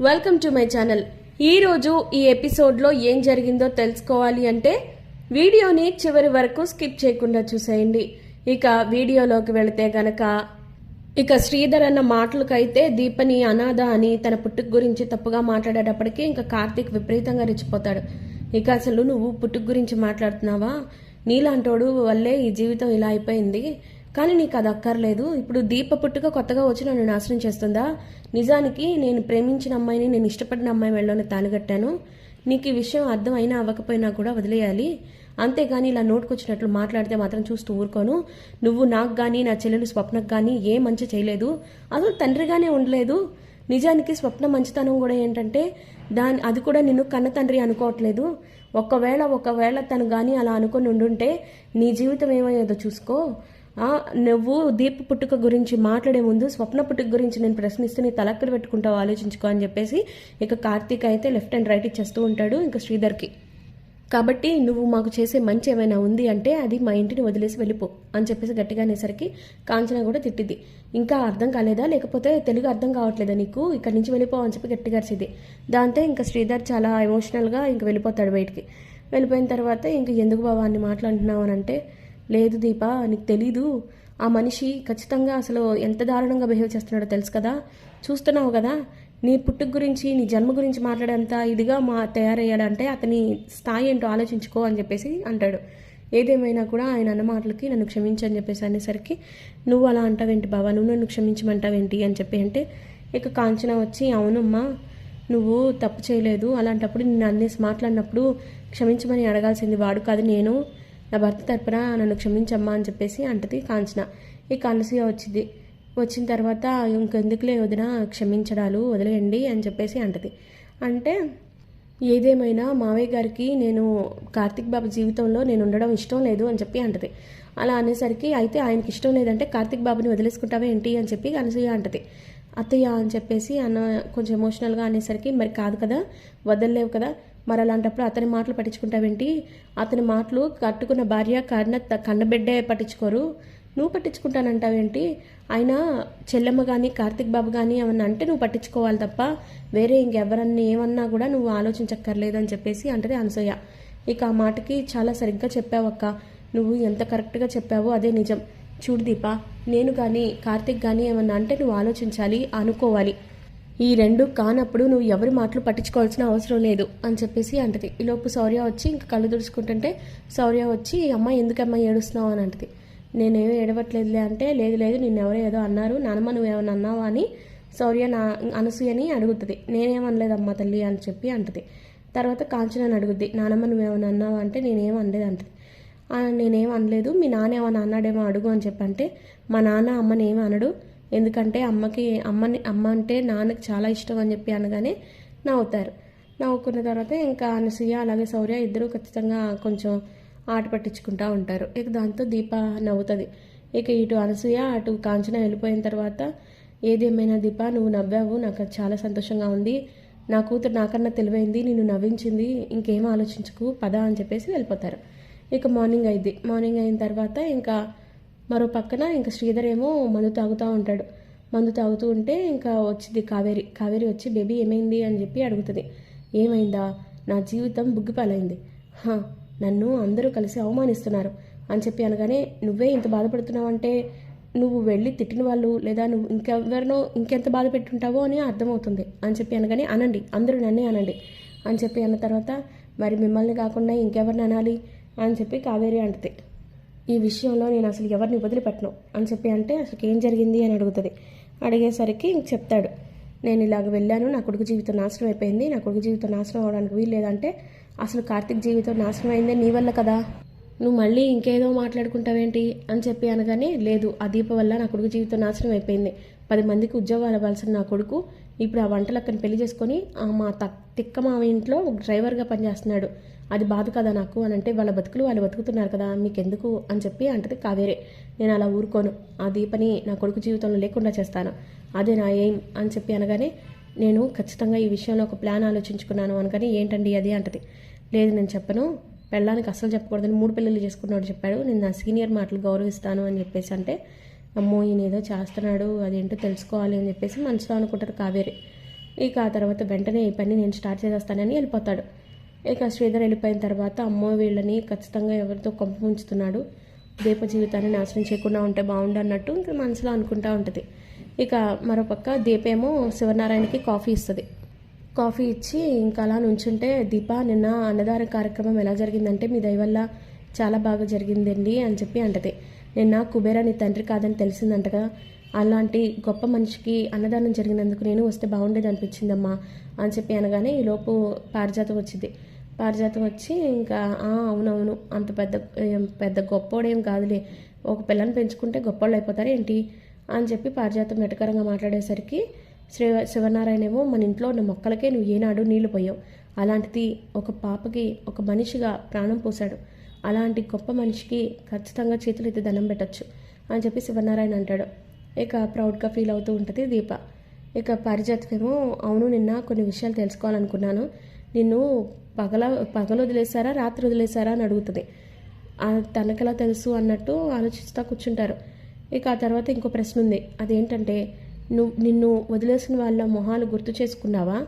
Welcome to my channel. ఈరోజు ఈ ఎపిసోడ్లో ఏం జరిగిందో తెలుసుకోవాలి అంటే వీడియోని చివరి వరకు స్కిప్ చేయకుండా చూసేయండి. ఇక వీడియోలోకి వెళితే గనక ఇక శ్రీధర్ అన్న మాటలకైతే దీపని అనాథ అని తన పుట్టుక గురించి తప్పుగా మాట్లాడేటప్పటికీ ఇంకా కార్తీక్ విపరీతంగా రెచ్చిపోతాడు. ఇక అసలు నువ్వు పుట్టుక గురించి మాట్లాడుతున్నావా? నీలాంటోడు వల్లే ఈ జీవితం ఇలా అయిపోయింది. కానీ నీకు అది అక్కర్లేదు. ఇప్పుడు దీప పుట్టుక కొత్తగా వచ్చి నన్ను నాశనం చేస్తుందా? నిజానికి నేను ప్రేమించిన అమ్మాయిని నేను ఇష్టపడిన అమ్మాయి వెళ్ళని తానుగట్టాను నీకు ఈ విషయం అర్థం అయినా అవ్వకపోయినా కూడా వదిలేయాలి. అంతేగాని ఇలా నోటుకొచ్చినట్లు మాట్లాడితే మాత్రం చూస్తూ ఊరుకోను. నువ్వు నాకు కానీ నా చెల్లెలు స్వప్నకు కానీ ఏ మంచి చేయలేదు. అసలు తండ్రిగానే ఉండలేదు. నిజానికి స్వప్న మంచితనం కూడా ఏంటంటే దాని అది కూడా నిన్ను కన్న తండ్రి అనుకోవట్లేదు. ఒకవేళ ఒకవేళ తను కానీ అలా అనుకొని ఉండుంటే నీ జీవితం ఏమయ్యేదో చూసుకో. నువ్వు దీప పుట్టుక గురించి మాట్లాడే ముందు స్వప్న పుట్టుక గురించి నేను ప్రశ్నిస్తే నీ తలక్కలు పెట్టుకుంటావు ఆలోచించుకో అని చెప్పేసి ఇక కార్తీక్ అయితే లెఫ్ట్ అండ్ రైట్ ఇచ్చేస్తూ ఉంటాడు ఇంకా శ్రీధర్కి. కాబట్టి నువ్వు మాకు చేసే మంచి ఏమైనా ఉంది అంటే అది మా ఇంటిని వదిలేసి వెళ్ళిపో అని చెప్పేసి గట్టిగా అనేసరికి కాంచన కూడా తిట్టింది. ఇంకా అర్థం కాలేదా? లేకపోతే తెలుగు అర్థం కావట్లేదా నీకు? ఇక్కడి నుంచి వెళ్ళిపో అని చెప్పి గట్టిగా అరిచింది. దాంతో ఇంకా శ్రీధర్ చాలా ఎమోషనల్గా ఇంక వెళ్ళిపోతాడు బయటికి. వెళ్ళిపోయిన తర్వాత ఇంక ఎందుకు బాబా అన్ని మాట్లాడుతున్నావు అని అంటే లేదు దీపా నీకు తెలీదు. ఆ మనిషి ఖచ్చితంగా అసలు ఎంత దారుణంగా బిహేవ్ చేస్తున్నాడో తెలుసు కదా. చూస్తున్నావు కదా నీ పుట్టుక గురించి నీ జన్మ గురించి మాట్లాడేంత ఇదిగా మా తయారయ్యాడంటే అతని స్థాయి ఏంటో ఆలోచించుకో అని చెప్పేసి అంటాడు. ఏదేమైనా కూడా ఆయన అన్న మాటలకి నన్ను క్షమించని చెప్పేసి అనేసరికి నువ్వు అలా అంటావేంటి బాబా నువ్వు నన్ను క్షమించమంటావేంటి? అని చెప్పి అంటే ఇక కాంచన వచ్చి అవునమ్మా నువ్వు తప్పు చేయలేదు. అలాంటప్పుడు నిన్ను అన్నేసి మాట్లాడినప్పుడు క్షమించమని అడగాల్సింది వాడు కాదు నేను. నా భర్త తరపున నన్ను క్షమించమ్మా అని చెప్పేసి అంటది కాంచన. ఇక అనసూయ వచ్చింది. వచ్చిన తర్వాత ఇంకెందుకులే వదిన క్షమించడాలు వదిలేయండి అని చెప్పేసి అంటది. అంటే ఏదేమైనా మావయ్య గారికి నేను కార్తిక్ బాబు జీవితంలో నేను ఉండడం ఇష్టం లేదు అని చెప్పి అంటది. అలా అనేసరికి అయితే ఆయనకి ఇష్టం లేదంటే కార్తిక్ బాబుని వదిలేసుకుంటావా ఏంటి అని చెప్పి అనసూయ అంటది. అత్తయ్య అని చెప్పేసి అన్న కొంచెం ఎమోషనల్గా అనేసరికి మరి కాదు కదా వదలలేవు కదా మరి అలాంటప్పుడు అతని మాటలు పట్టించుకుంటావేంటి? అతని మాటలు కట్టుకున్న భార్య కన్న కన్నబిడ్డే పట్టించుకోరు. నువ్వు పట్టించుకుంటానంటావేంటి? అయినా చెల్లెమ్మ కానీ కార్తిక్ బాబు కానీ ఏమన్నా అంటే నువ్వు పట్టించుకోవాలి తప్ప వేరే ఇంకెవరన్నా ఏమన్నా కూడా నువ్వు ఆలోచించక్కర్లేదని చెప్పేసి అంటది అనసూయ. ఇక ఆ మాటకి చాలా సరిగ్గా చెప్పావు అక్క. నువ్వు ఎంత కరెక్ట్గా చెప్పావో అదే నిజం. చూడు దీప నేను కానీ కార్తిక్ కానీ ఏమన్నా అంటే నువ్వు ఆలోచించాలి అనుకోవాలి. ఈ రెండు కానప్పుడు నువ్వు ఎవరి మాటలు పట్టించుకోవాల్సిన అవసరం లేదు అని చెప్పేసి అంటది. ఈలోపు శౌర్య వచ్చి ఇంకా కళ్ళు తుడుచుకుంటుంటే శౌర్య వచ్చి అమ్మ ఎందుకమ్మా ఏడుస్తున్నావు? అని అంటది. నేనేమీ ఏడవట్లేదులే అంటే లేదు లేదు నిన్నెవరో ఏదో అన్నారు. నానమ్మ నువ్వేమన్నా అన్నావా? అని శౌర్య నా అనసూయని అడుగుతుంది. నేనేమనలేదమ్మా తల్లి అని చెప్పి అంటది. తర్వాత కాంచనని అడుగుద్ది. నానమ్మ నువ్వేమన్నా అన్నావా? అంటే నేనేం అనలేదు అంటది. నేనేం అనలేదు. మీ నాన్న ఏమన్నా అన్నాడేమో అడుగు అని చెప్పంటే మా నాన్న అమ్మని ఏమి అనడు. ఎందుకంటే అమ్మకి అమ్మని అమ్మ అంటే నాన్నకి చాలా ఇష్టం అని చెప్పి అనగానే నవ్వుతారు. నవ్వుకున్న తర్వాత ఇంకా అనసూయ అలాగే శౌర్య ఇద్దరూ ఖచ్చితంగా కొంచెం ఆట పట్టించుకుంటూ ఉంటారు. ఇక దాంతో దీప నవ్వుతుంది. ఇక ఇటు అనసూయ అటు కాంచన వెళ్ళిపోయిన తర్వాత ఏదేమైనా దీప నువ్వు నవ్వావు నాకు చాలా సంతోషంగా ఉంది. నా కూతురు నాకన్నా తెలివైంది నేను నవ్వించింది ఇంకేం ఆలోచించుకు పద అని చెప్పేసి వెళ్ళిపోతారు. ఇక మార్నింగ్ అయింది. మార్నింగ్ అయిన తర్వాత ఇంకా మరో పక్కన ఇంకా శ్రీధర్ ఏమో మందు తాగుతూ ఉంటాడు. మందు తాగుతూ ఉంటే ఇంకా వచ్చింది కావేరి. కావేరి వచ్చి బేబీ ఏమైంది? అని చెప్పి అడుగుతుంది. ఏమైందా? నా జీవితం బుగ్గిపాలైంది. హా నన్ను అందరూ కలిసి అవమానిస్తున్నారు. అని చెప్పి అనగానే నువ్వే ఇంత బాధపడుతున్నావంటే నువ్వు వెళ్ళి తిట్టిన వాళ్ళు లేదా నువ్వు ఇంకెవరినో ఇంకెంత బాధ పెట్టుంటావో అని అర్థమవుతుంది. అని చెప్పి అనగానే అనండి అందరూ నన్నే అనండి. అని చెప్పి అన్న తర్వాత మరి మిమ్మల్ని కాకుండా ఇంకెవరిని అనాలి? అని చెప్పి కావేరి అంటది. ఈ విషయంలో నేను అసలు ఎవరిని వదిలిపెట్టను అని చెప్పి అంటే అసలు ఏం జరిగింది అని అడుగుతుంది. అడిగేసరికి ఇంక చెప్తాడు. నేను ఇలాగ వెళ్ళాను నా కొడుకు జీవితం నాశనం అయిపోయింది నా కొడుకు జీవితం నాశనం అవడానికి వీలు లేదంటే అసలు కార్తిక్ జీవితం నాశనం అయిందే నీ వల్ల కదా? నువ్వు మళ్ళీ ఇంకేదో మాట్లాడుకుంటావేంటి? అని చెప్పి అనగానే లేదు ఆ దీప వల్ల నా కొడుకు జీవితం నాశనం అయిపోయింది. పది మందికి ఉద్యోగాలు ఇవ్వాల్సిన నా కొడుకు ఇప్పుడు ఆ వంటలక్కని పెళ్ళి చేసుకొని మా తక్ తిక్క మా ఇంట్లో డ్రైవర్గా పనిచేస్తున్నాడు. అది బాధ కదా నాకు అని అంటే వాళ్ళ బతుకులు వాళ్ళు బతుకుతున్నారు కదా మీకెందుకు అని చెప్పి అంటది కావేరే. నేను అలా ఊరుకోను. ఆ దీపని నా కొడుకు జీవితంలో లేకుండా చేస్తాను. అదే నా ఎయిమ్ అని చెప్పి అనగానే నేను ఖచ్చితంగా ఈ విషయంలో ఒక ప్లాన్ ఆలోచించుకున్నాను అనగానే ఏంటండి అది అంటది. లేదు నేను చెప్పను. పెళ్ళానికి అస్సలు చెప్పకూడదని మూడు పెళ్ళిళ్ళు చేసుకున్నాడు చెప్పాడు. నేను నా సీనియర్ మాటలు గౌరవిస్తాను అని చెప్పేసి అంటే అమ్మో ఈయన ఏదో చేస్తున్నాడు అదేంటో తెలుసుకోవాలి అని చెప్పేసి మనసులో అనుకుంటారు కావేరి. ఇక ఆ తర్వాత వెంటనే ఈ పని నేను స్టార్ట్ చేసేస్తానని వెళ్ళిపోతాడు. ఇక శ్రీధర్ వెళ్ళిపోయిన తర్వాత అమ్మో వీళ్ళని ఖచ్చితంగా ఎవరితో కొంప ఉంచుతున్నాడు దీప జీవితాన్ని నాశనం చేయకుండా ఉంటే బాగుండు అన్నట్టు ఇంకా మనసులో అనుకుంటా ఉంటుంది. ఇక మరోపక్క దీపేమో శివనారాయణకి కాఫీ ఇస్తుంది. కాఫీ ఇచ్చి ఇంకా అలా నుంచుంటే దీప నిన్న అన్నదాన కార్యక్రమం ఎలా జరిగిందంటే మీ దయవల్ల చాలా బాగా జరిగిందండి అని చెప్పి అంటది. నిన్న కుబేరా నీ తండ్రి కాదని తెలిసిందంటగా అలాంటి గొప్ప మనిషికి అన్నదానం జరిగినందుకు నేను వస్తే బాగుండేది అనిపించిందమ్మా అని చెప్పి అనగానే ఈలోపు పారిజాతం వచ్చింది. పారిజాతం వచ్చి ఇంకా అవునవును అంత పెద్ద పెద్ద గొప్పోడేం కాదులే ఒక పిల్లని పెంచుకుంటే గొప్పోళ్ళు అయిపోతారు ఏంటి? అని చెప్పి పారిజాతం వెటకరంగా మాట్లాడేసరికి శ్రీ శివనారాయణ ఏమో మన ఇంట్లో ఉన్న మొక్కలకే నువ్వు ఏనాడు నీళ్ళు పోయావు. అలాంటిది ఒక పాపకి ఒక మనిషిగా ప్రాణం పోశాడు. అలాంటి గొప్ప మనిషికి ఖచ్చితంగా చేతులు అయితే దండం పెట్టచ్చు అని చెప్పి శివనారాయణ అంటాడు. ఇక ప్రౌడ్గా ఫీల్ అవుతూ ఉంటుంది దీప. ఇక పారిజాతకేమో అవును నిన్న కొన్ని విషయాలు తెలుసుకోవాలనుకున్నాను. నిన్ను పగల పగలు వదిలేశారా రాత్రి వదిలేశారా అని అడుగుతుంది. తనకెలా తెలుసు అన్నట్టు ఆలోచిస్తూ కూర్చుంటారు. ఇక ఆ తర్వాత ఇంకో ప్రశ్న ఉంది. అదేంటంటే నువ్వు నిన్ను వదిలేసిన వాళ్ళ మొహాలు గుర్తు చేసుకున్నావా?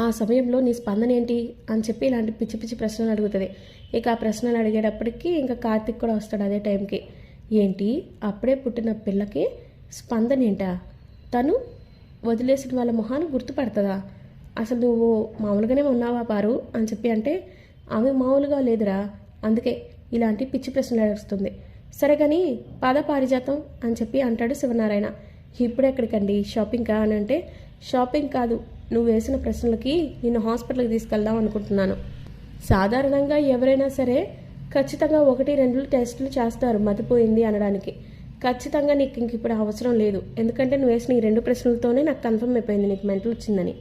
ఆ సమయంలో నీ స్పందన ఏంటి అని చెప్పి ఇలాంటి పిచ్చి పిచ్చి ప్రశ్నలు అడుగుతుంది. ఇక ఆ ప్రశ్నలు అడిగేటప్పటికి ఇంకా కార్తిక్ కూడా వస్తాడు అదే టైంకి. ఏంటి? అప్పుడే పుట్టిన పిల్లకి స్పందన ఏంటా తను వదిలేసిన వాళ్ళ మొహాన్ని గుర్తుపడుతుందా? అసలు నువ్వు మామూలుగానే ఉన్నావా పారు అని చెప్పి అంటే ఆమె మామూలుగా లేదురా. అందుకే ఇలాంటి పిచ్చి ప్రశ్నలు అడుగుతుంది. సరే కానీ పాద పారిజాతం అని చెప్పి అంటాడు శివనారాయణ. ఇప్పుడు ఎక్కడికండి? షాపింగ్ కా అని అంటే షాపింగ్ కాదు. నువ్వు వేసిన ప్రశ్నలకి నిన్ను హాస్పిటల్కి తీసుకెళ్దాం అనుకుంటున్నాను. సాధారణంగా ఎవరైనా సరే ఖచ్చితంగా ఒకటి రెండు టెస్టులు చేస్తారు మతిపోయింది అనడానికి. ఖచ్చితంగా నీకు ఇంక ఇప్పుడు అవసరం లేదు. ఎందుకంటే నువ్వు వేసిన ఈ రెండు ప్రశ్నలతోనే నాకు కన్ఫర్మ్ అయిపోయింది నీకు మెంటల్ వచ్చిందని.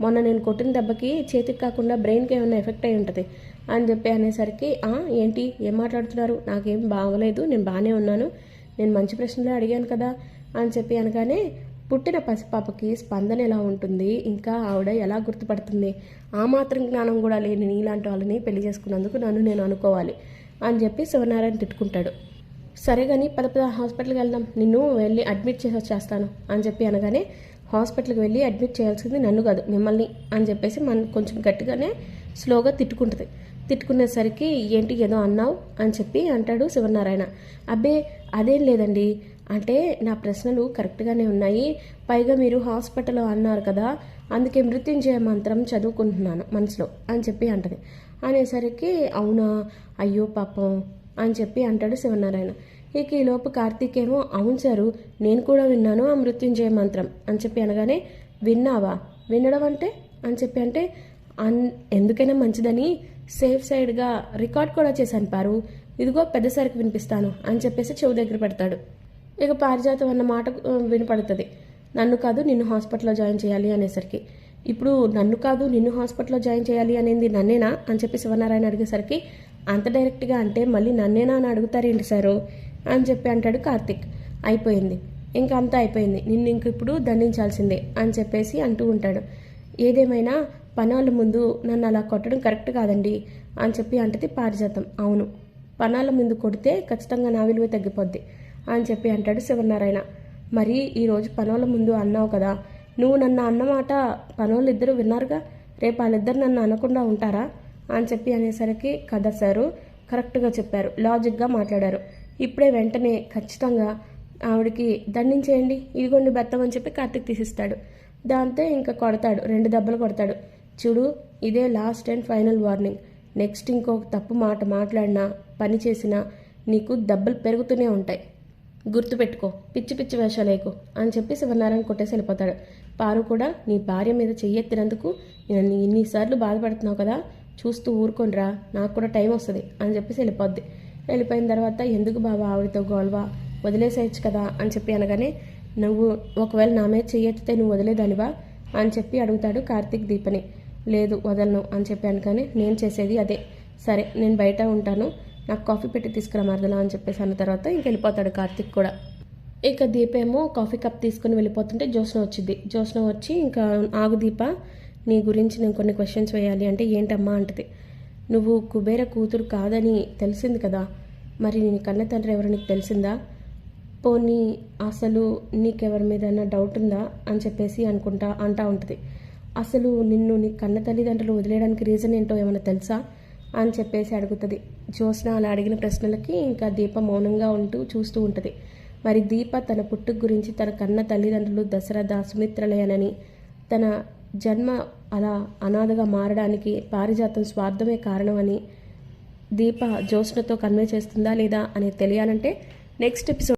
మొన్న నేను కొట్టిన దెబ్బకి చేతికి కాకుండా బ్రెయిన్కి ఏమైనా ఎఫెక్ట్ అయి ఉంటుంది అని చెప్పి అనేసరికి "ఆ, ఏంటి? ఏం మాట్లాడుతున్నారు? నాకేం బాగలేదు. నేను బాగానే ఉన్నాను. నేను మంచి ప్రశ్నలే అడిగాను కదా అని చెప్పి అనగానే పుట్టిన పసిపాపకి స్పందన ఎలా ఉంటుంది? ఇంకా ఆవిడ ఎలా గుర్తుపడుతుంది? ఆ మాత్రం జ్ఞానం కూడా లేని నీలాంటి వాళ్ళని పెళ్ళి చేసుకున్నందుకు నన్ను నేను అనుకోవాలి అని చెప్పి శివనారాయణ తిట్టుకుంటాడు. సరే కానీ పద పద హాస్పిటల్కి వెళ్దాం. నిన్ను వెళ్ళి అడ్మిట్ చేసి వచ్చేస్తాను అని చెప్పి అనగానే హాస్పిటల్కి వెళ్ళి అడ్మిట్ చేయాల్సింది నన్ను కాదు మిమ్మల్ని అని చెప్పేసి మన కొంచెం గట్టిగానే స్లోగా తిట్టుకుంటుంది. తిట్టుకునేసరికి ఏంటి ఏదో అన్నావు అని చెప్పి అంటాడు శివనారాయణ. అబ్బే అదేం లేదండి. అంటే నా ప్రశ్నలు కరెక్ట్గానే ఉన్నాయి. పైగా మీరు హాస్పిటల్లో అన్నారు కదా అందుకే మృత్యుంజయ మంత్రం చదువుకుంటున్నాను మనసులో అని చెప్పి అంటది. అనేసరికి అవునా? అయ్యో పాపం అని చెప్పి అంటాడు శివనారాయణ. ఇక ఈలోపు కార్తీక్ ఏమో అవును సారు నేను కూడా విన్నాను ఆ మృత్యుంజయ మంత్రం అని చెప్పి అనగానే విన్నావా? వినడం అంటే? అని చెప్పి అంటే అన్ ఎందుకైనా మంచిదని సేఫ్ సైడ్గా రికార్డ్ కూడా చేశాను పారు. ఇదిగో పెద్ద సరికి వినిపిస్తాను అని చెప్పేసి చెవు దగ్గర పెడతాడు. ఇక పారిజాతం అన్న మాట వినపడుతుంది. నన్ను కాదు నిన్ను హాస్పిటల్లో జాయిన్ చేయాలి అనేసరికి. ఇప్పుడు నన్ను కాదు నిన్ను హాస్పిటల్లో జాయిన్ చేయాలి అనేది నన్నేనా? అని చెప్పి శివనారాయణ అడిగేసరికి అంత డైరెక్ట్గా అంటే మళ్ళీ నన్నేనా అని అడుగుతారేంటి సారు? అని చెప్పి అంటాడు కార్తిక్. అయిపోయింది. ఇంకా అంతా అయిపోయింది. నిన్ను ఇంక ఇప్పుడు దండించాల్సిందే అని చెప్పేసి అంటూ ఉంటాడు. ఏదేమైనా పనాల ముందు నన్ను అలా కొట్టడం కరెక్ట్ కాదండి అని చెప్పి అంటది పారిజాతం. అవును. పనాల ముందు కొడితే ఖచ్చితంగా నా విలువ తగ్గిపోద్ది. అని చెప్పి అంటాడు శివనారాయణ. మరి ఈరోజు పనోళ్ళ ముందు అన్నావు కదా నువ్వు నన్ను అన్నమాట పనోళ్ళు ఇద్దరు విన్నారుగా? రేపు వాళ్ళిద్దరు నన్ను అనకుండా ఉంటారా? అని చెప్పి అనేసరికి కథ సారు కరెక్ట్గా చెప్పారు లాజిక్గా మాట్లాడారు. ఇప్పుడే వెంటనే ఖచ్చితంగా ఆవిడకి దండించేయండి ఇదిగోండి బెత్తం అని చెప్పి కార్తీక్ తీసిస్తాడు. దాంతో ఇంకా కొడతాడు రెండు దెబ్బలు కొడతాడు. చూడు ఇదే last and final warning next ఇంకొక తప్పు మాట మాట్లాడినా పని చేసినా నీకు దెబ్బలు పెరుగుతూనే ఉంటాయి. గుర్తుపెట్టుకో పిచ్చి పిచ్చి వేషాలేకు అని చెప్పి శివనారాయణ కొట్టేసి వెళ్ళిపోతాడు. పారు కూడా నీ భార్య మీద చెయ్యెత్తినందుకు నేను ఇన్నిసార్లు బాధపడుతున్నావు కదా చూస్తూ ఊరుకోనరా నాకు కూడా టైం వస్తుంది అని చెప్పేసి వెళ్ళిపోద్ది. వెళ్ళిపోయిన తర్వాత ఎందుకు బాబా ఆవిడతో గోల్వా వదిలేసేయచ్చు కదా అని చెప్పి అనగానే నువ్వు ఒకవేళ నా మీద చెయ్యెత్తితే నువ్వు వదిలేదానివా? అని చెప్పి అడుగుతాడు కార్తీక్ దీపని. లేదు వదలను అని చెప్పి అనగానే నేను చేసేది అదే. సరే నేను బయట ఉంటాను. నాకు కాఫీ పెట్టి తీసుకురా మరదలా అని చెప్పేసి అన్న తర్వాత ఇంక వెళ్ళిపోతాడు కార్తిక్ కూడా. ఇక దీప ఏమో కాఫీ కప్ తీసుకుని వెళ్ళిపోతుంటే జ్యోత్స్న వచ్చింది. జ్యోత్స్న వచ్చి ఇంకా ఆగు దీప నీ గురించి నేను కొన్ని క్వశ్చన్స్ వేయాలి అంటే ఏంటమ్మా అంటది. నువ్వు కుబేర కూతురు కాదని తెలిసింది కదా. మరి నీ కన్న తండ్రి ఎవరు నీకు తెలిసిందా? పోనీ అసలు నీకెవరి మీద డౌట్ ఉందా అని చెప్పేసి అనుకుంటా అంటా ఉంటుంది. అసలు నిన్ను నీ కన్న తల్లిదండ్రులు వదిలేయడానికి రీజన్ ఏంటో ఏమైనా తెలుసా? అని చెప్పేసి అడుగుతుంది. జ్యోత్స్న అలా అడిగిన ప్రశ్నలకి ఇంకా దీప మౌనంగా ఉంటూ చూస్తూ ఉంటుంది. మరి దీప తన పుట్టుక గురించి తన కన్న తల్లిదండ్రులు దశరథ సుమిత్రలయనని తన జన్మ అలా అనాథగా మారడానికి పారిజాతం స్వార్థమే కారణమని దీప జ్యోత్స్నతో కన్వే చేస్తుందా లేదా అనేది తెలియాలంటే నెక్స్ట్ ఎపిసోడ్